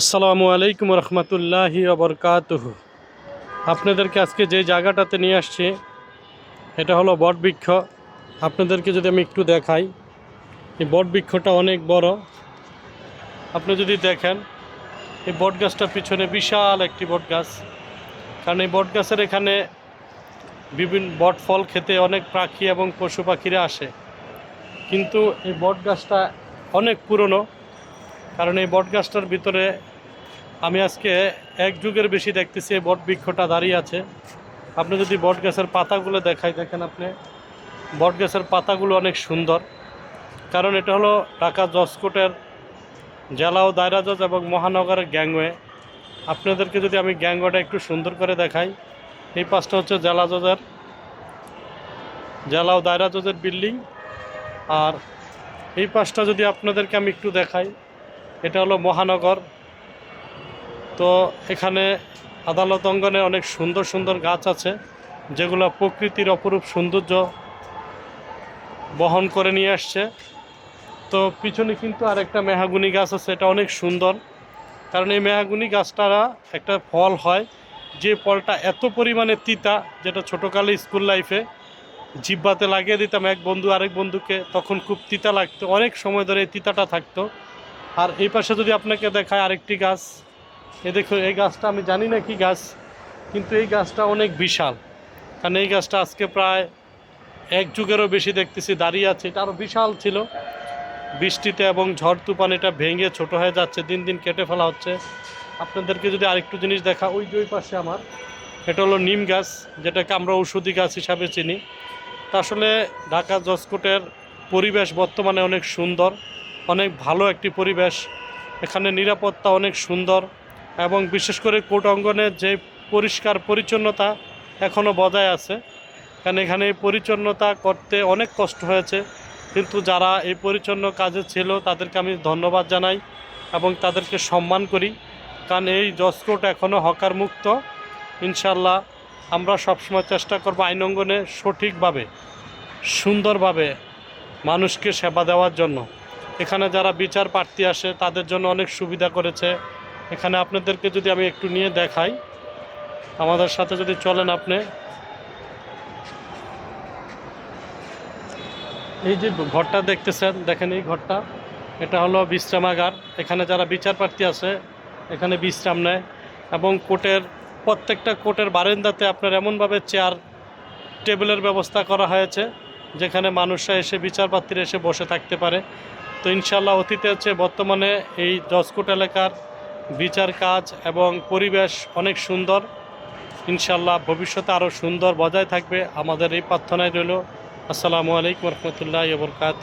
আসসালামু আলাইকুম রহমতুল্লাহি অবরকাতুহ আপনাদেরকে আজকে যে জায়গাটাতে নিয়ে আসছি, এটা হলো বটবৃক্ষ। আপনাদেরকে যদি আমি একটু দেখাই, এই বটবৃক্ষটা অনেক বড়। আপনি যদি দেখেন, এই বট গাছটার পিছনে বিশাল একটি বট গাছ কারণ এই বট গাছের এখানে বিভিন্ন বট ফল খেতে অনেক পাখি এবং পশু পাখিরা আসে। কিন্তু এই বট গাছটা অনেক পুরনো। কারণ এই বট গাছটার ভিতরে আমি আজকে এক যুগের বেশি দেখতেছি এই বট বৃক্ষটা দাঁড়িয়ে আছে। আপনি যদি বট গাছের পাতাগুলো দেখাই, দেখেন আপনি বট গাছের পাতাগুলো অনেক সুন্দর। কারণ এটা হলো ঢাকা জসকোটের জেলা ও দায়রা জজ এবং মহানগরের গ্যাংওয়ে আপনাদেরকে যদি আমি গ্যাংওয়েটা একটু সুন্দর করে দেখাই, এই পাশটা হচ্ছে জেলা জজের জেলা ও দায়রা জজের বিল্ডিং আর এই পাশটা যদি আপনাদেরকে আমি একটু দেখাই এটা হলো মহানগর। তো এখানে আদালত অঙ্গনে অনেক সুন্দর সুন্দর গাছ আছে, যেগুলো প্রকৃতির অপরূপ সৌন্দর্য বহন করে নিয়ে আসছে। তো পিছনে কিন্তু আর একটা মেহাগুনি গাছ আছে, এটা অনেক সুন্দর। কারণ এই মেহাগুনি গাছটারা একটা ফল হয়, যে ফলটা এত পরিমাণে তিতা, যেটা ছোটোকালে স্কুল লাইফে জিব্বাতে লাগিয়ে দিতাম। এক বন্ধু আরেক বন্ধুকে তখন খুব তিতা লাগতো, অনেক সময় ধরে এই তিতাটা থাকতো। আর এই পাশে যদি আপনাকে দেখায় আরেকটি গাছ, এ দেখো, এই গাছটা আমি জানি না কি গাছ, কিন্তু এই গাছটা অনেক বিশাল। কারণ এই গাছটা আজকে প্রায় এক যুগেরও বেশি দেখতেছি, দাঁড়িয়ে আছে। এটা আরও বিশাল ছিল। বৃষ্টিতে এবং ঝড় তুফান এটা ভেঙে ছোট হয়ে যাচ্ছে, দিন দিন কেটে ফেলা হচ্ছে। আপনাদেরকে যদি আরেকটু জিনিস দেখা, ওই যে ওই পাশে আমার, এটা হলো নিম গাছ, যেটাকে আমরা ঔষধি গাছ হিসাবে চিনি। তা আসলে ঢাকা জসকোটের পরিবেশ বর্তমানে অনেক সুন্দর। অনেক ভালো একটি পরিবেশ। এখানে নিরাপত্তা অনেক সুন্দর এবং বিশেষ করে কোর্ট অঙ্গনের যে পরিষ্কার পরিচ্ছন্নতা এখনও বজায় আছে। কারণ এখানে এই পরিচ্ছন্নতা করতে অনেক কষ্ট হয়েছে। কিন্তু যারা এই পরিচ্ছন্ন কাজে ছিল, তাদেরকে আমি ধন্যবাদ জানাই এবং তাদেরকে সম্মান করি। কারণ এই জসকোট এখনও হকার মুক্ত ইনশাল্লাহ আমরা সবসময় চেষ্টা করব আইন অঙ্গনে সঠিকভাবে, সুন্দরভাবে মানুষকে সেবা দেওয়ার জন্য। এখানে যারা বিচার প্রার্থী আসে, তাদের জন্য অনেক সুবিধা করেছে। এখানে আপনাদেরকে যদি আমি একটু নিয়ে দেখাই। আমাদের সাথে যদি চলেন আপনি। এই যে ঘরটা দেখতেছেন, দেখেন এই ঘরটা। এটা হলো বিশ্রামাগার। এখানে যারা বিচার প্রার্থী আছে এখানে বিশ্রাম নেয়। এবং কোর্টের প্রত্যেকটা কোর্টের বারান্দাতে আপনার এমনভাবে চেয়ার, টেবিলের ব্যবস্থা করা হয়েছে, যেখানে মানুষরা এসে বিচারপ্রার্থীরা এসে বসে থাকতে পারে। তো ইনশাল্লাহ অতীতে হচ্ছে বর্তমানে এই দশকোট এলাকার বিচার কাজ এবং পরিবেশ অনেক সুন্দর। ইনশাল্লাহ ভবিষ্যতে আরও সুন্দর বজায় থাকবে। আমাদের এই প্রার্থনায় রইল। আসসালামু আলাইকুম রহমতুল্লাহ বরকাত